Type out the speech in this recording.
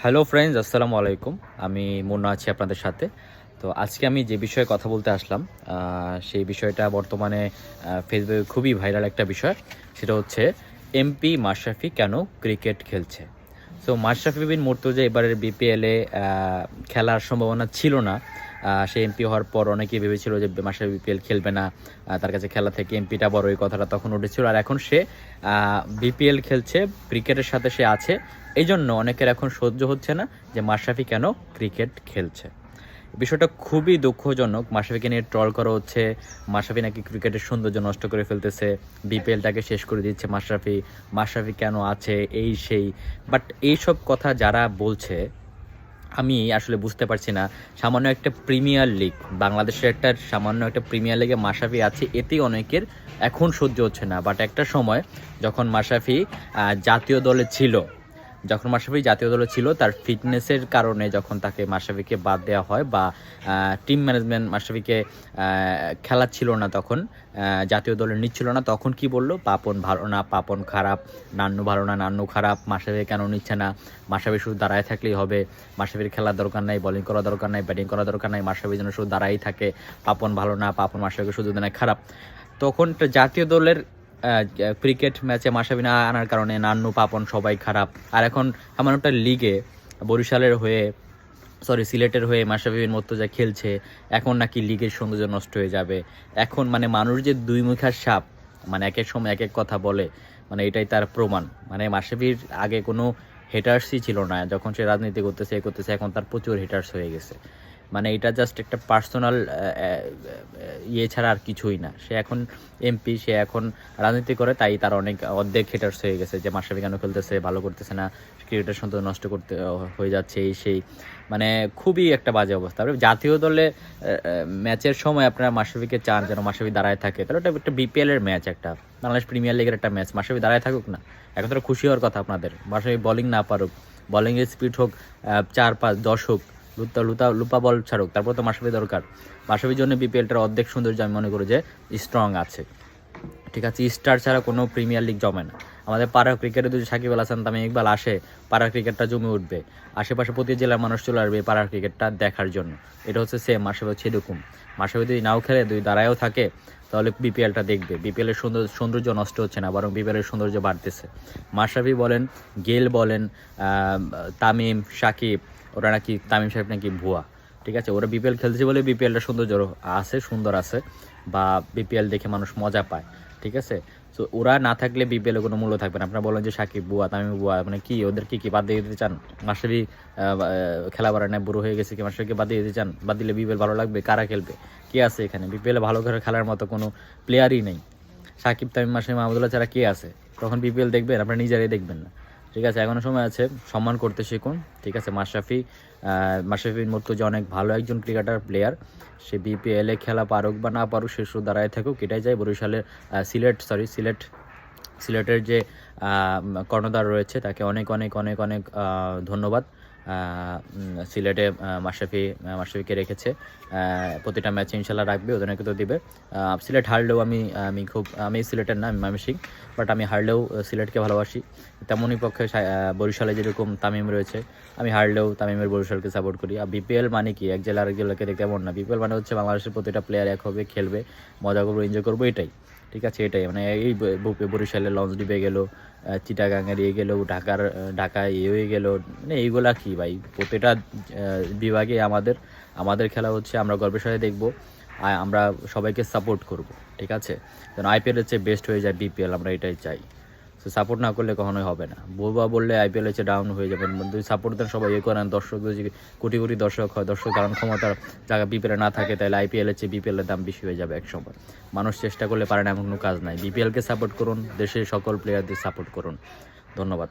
Hello friends আসসালামু আলাইকুম। আমি মুন্না আছি আপনাদের সাথে। তো আজকে আমি যে বিষয়ে কথা বলতে আসলাম সেই বিষয়টা বর্তমানে ফেসবুকে খুবই ভাইরাল একটা বিষয়। সেটা হচ্ছে এমপি মাশরাফি কেন ক্রিকেট খেলছে? তো মাশরাফি বিন মোর্তজা এবারের বিপিএলে খেলার সম্ভাবনা ছিল না। সে এমপি হওয়ার পর অনেকেই ভেবেছিল যে মাশরাফি বিপিএল খেলবে না তার কাছে খেলা থেকে এমপিটা বড় এই কথাটা তখন উঠেছিল। আর এখন সে বিপিএল খেলছে ক্রিকেটের সাথে সে আছে। এই জন্য অনেকের এখন সহ্য হচ্ছে না যে মাশরাফি কেন ক্রিকেট খেলছে। বিষয়টা খুবই দুঃখজনক। মাশরাফিকে নিয়ে ট্রল করা হচ্ছে। মাশরাফি নাকি ক্রিকেটের সৌন্দর্য নষ্ট করে ফেলতেছে। বিপিএলটাকে শেষ করে দিচ্ছে মাশরাফি। মাশরাফি কেন আছে? এই সেই। বাট এইসব কথা যারা বলছে আমি আসলে বুঝতে পারছি না। সামান্য একটা প্রিমিয়ার লিগ, বাংলাদেশের একটা সামান্য একটা প্রিমিয়ার লিগে মাসাফি আছে, এতেই অনেকের এখন সহ্য হচ্ছে না। বাট একটা সময় যখন মাসাফি জাতীয় দলে ছিল যখন মাশরাফি জাতীয় দলে ছিল, তার ফিটনেসের কারণে যখন তাকে মাশরাফিকে বাদ দেওয়া হয় বা টিম ম্যানেজমেন্ট মাশরাফিকে খেলা ছিল না তখন জাতীয় দলে নিচ্ছিল না, তখন কি বলল? পাপন ভালো না, পাপন খারাপ, নান্নু ভালো না, নান্নু খারাপ, মাশরাফি কেন নিচ্ছে না? মাশরাফি শুধু দাঁড়ায় থাকলেই হবে, মাশরাফির খেলার দরকার নাই বলিং করা দরকার নাই ব্যাটিং করা দরকার নাই, মাশরাফি যেন শুধু দাঁড়াই থাকে, পাপন ভালো না, পাপন মাশরাফিকে শুধু খারাপ। তখন জাতীয় দলের ক্রিকেট ম্যাচে মাশরাফি না আনার কারণে নান্নু, পাপন সবাই খারাপ। আর এখন এমন একটা লিগে বরিশালের হয়ে সরি সিলেটের হয়ে মাশরাফি বিন মোর্তজা খেলছে, এখন নাকি লিগের সৌন্দর্য নষ্ট হয়ে যাবে। এখন মানে মানুষ যে দুই মুখার সাপ মানে এক এক সময় এক এক কথা বলে মানে এটাই তার প্রমাণ। মানে মাশরাফির আগে কোনো হেটার্সই ছিল না, যখন সে রাজনীতি করতেছে, এ করতেছে, এখন তার প্রচুর হেটার্স হয়ে গেছে। মানে এটা জাস্ট একটা পার্সোনাল ইয়ে ছাড়া আর কিছুই না। সে এখন এমপি সে এখন রাজনীতি করে, তাই তার অনেক, অর্ধেক হেটার্স হয়ে গেছে যে মাশরাফি কেন খেলতেছে, ভালো করতেছে না ক্রিকেটের সৌন্দর্য নষ্ট করতে হয়ে যাচ্ছে, এই সেই। মানে খুবই একটা বাজে অবস্থা। জাতীয় দলে ম্যাচের সময় আপনারা মাশরাফিকে চান যেন মাশরাফি দাঁড়ায় থাকে। তাহলে ওটা একটা বিপিএল এর ম্যাচ একটা। বাংলাদেশ প্রিমিয়ার লিগের একটা ম্যাচ মাশরাফি দাঁড়ায় থাকুক না। এখন তো খুশি হওয়ার কথা আপনাদের। মাশরাফি বোলিং না পারুক। বোলিংয়ের স্পিড হোক চার পাঁচ, দশ হোক। লুতা লুতা, লুপা বল ছাড়ুক, তারপর তো মাশরাফি দরকার। মাশরাফির জন্য বিপিএলটার অর্ধেক সৌন্দর্য আমি মনে করি যে স্ট্রং আছে। ঠিক আছে স্টার ছাড়া কোনো প্রিমিয়ার লিগ জমে না। আমাদের পাড়া ক্রিকেটে যদি সাকিব আল হাসান, তামিম ইকবাল আসে পাড়া ক্রিকেটটা জমে উঠবে। আশেপাশে প্রতি জেলার মানুষ চলে আসবে পাড়ার ক্রিকেটটা দেখার জন্য। এটা হচ্ছে সেম মাসাবি হচ্ছে এরকম। মাসাবি যদি নাও খেলে দুই দাঁড়ায়ও থাকে, তাহলে বিপিএলটা দেখবে। বিপিএলের সৌন্দর্য সৌন্দর্য নষ্ট হচ্ছে না, বরং বিপিএলের সৌন্দর্য বাড়তেছে। মাশরাফি বলেন, গেল বলেন তামিম, সাকিব ওরা নাকি তামিম সাহেব নাকি ভুয়া, ঠিক আছে? ওরা বিপিএল খেলছে বলে বিপিএলটা সৌন্দর্য আছে, সুন্দর আছে, বা বিপিএল দেখে মানুষ মজা পায়, ঠিক আছে? তো ওরা না থাকলে বিপিএল কোনো মূল্য থাকবে না। আপনারা বলেন যে সাকিব বুয়া তামিম বুয়া মানে কি ওদের কি কি বাদ দিয়ে দিতে চান? মাস্টারি খেলা বাড়ায় না বুড়ো হয়ে গেছে কি মাস্টারকে বাদ দিয়ে দিতে চান? বাদ দিলে বিপিএল ভালো লাগবে? কারা খেলবে? কে আছে এখানে? বিপিএল ভালো করে খেলার মতো কোনো প্লেয়ারই নেই। সাকিব, তামিম মাসে মাহমুদুল্লাহ ছাড়া কে আছে? তখন বিপিএল দেখবেন? আপনারা নিজেরাই দেখবেন না। ঠিক আছে, এখনও সময় আছে, সম্মান করতে শিখুন, ঠিক আছে, মাশরাফি মাশরাফি যে অনেক ভালো একজন ক্রিকেটার প্লেয়ার সে বিপিএলে খেলা পারুক বা না পারুক, সে শুধু দাঁড়ায় থাকুক, এটাই যায় বরিশালের সিলেট সরি সিলেট, সিলেটের যে কর্ণধার রয়েছে, তাকে অনেক অনেক অনেক অনেক ধন্যবাদ। সিলেটে মাশরাফি মাশরাফিকে রেখেছে। প্রতিটা ম্যাচে ইনশাল্লাহ রাখবে ওদের তো দিবে সিলেট হারলেও আমি আমি খুব, আমি সিলেটের না, আমি ময়মনসিং বাট আমি হারলেও সিলেটকে ভালোবাসি। তেমনই পক্ষে বরিশালে যেরকম তামিম রয়েছে, আমি হারলেও তামিমের বরিশালকে সাপোর্ট করি। আর বিপিএল মানে কি? এক জেলা আরেক জেলাকে দেখতে এমন না। বিপিএল মানে হচ্ছে বাংলাদেশের প্রতিটা প্লেয়ার এক হবে, খেলবে, মজা করব এনজয় করব, এটাই। ঠিক আছে, এটাই। মানে এই বরিশালে লঞ্চ ডিবে গেল চিটাগাঙের ইয়ে গেল, ঢাকার ঢাকায় ইয়ে হয়ে গেলো। মানে এইগুলা কি ভাই? প্রতিটা বিভাগে আমাদের আমাদের খেলা হচ্ছে আমরা গর্বের সাথে দেখব আমরা সবাইকে সাপোর্ট করব, ঠিক আছে? যেন আইপিএল হচ্ছে বেস্ট হয়ে যায় বিপিএল আমরা এটাই চাই। সাপোর্ট না করলে কখনোই হবে না। বোবা বললে আইপিএল হচ্ছে ডাউন হয়ে যাবেন যদি সাপোর্ট দেন সবাই ইয়ে করেন, দর্শক যদি কোটি কোটি দর্শক হয়, দর্শক কারণ ক্ষমতার জায়গা বিপিএলে না থাকে, তাহলে আইপিএল হচ্ছে বিপিএলের দাম বেশি হয়ে যাবে একসময়। মানুষ চেষ্টা করলে পারেন এমন কোনো কাজ নাই। বিপিএলকে সাপোর্ট করুন, দেশের সকল প্লেয়ারদের সাপোর্ট করুন। ধন্যবাদ।